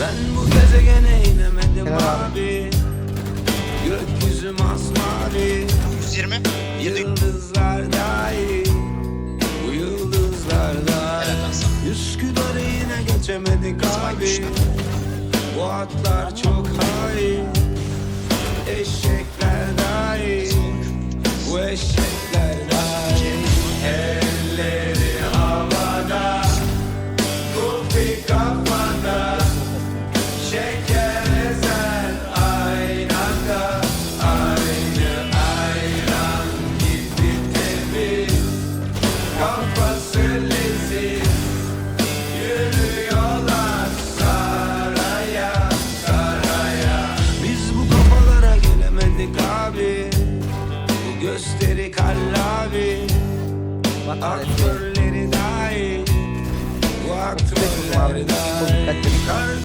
Ben bu gezegene inemedim Helal abi. Gökyüzü masmavi 120. Girdik. Yıldızlar dahi Bu yıldızlar dahi. Üsküdar'ı yine geçemedik abi. Bu atlar çok hain. Eşekler gösteri kallavi. Aktörleri dahi Bu aktörler dahi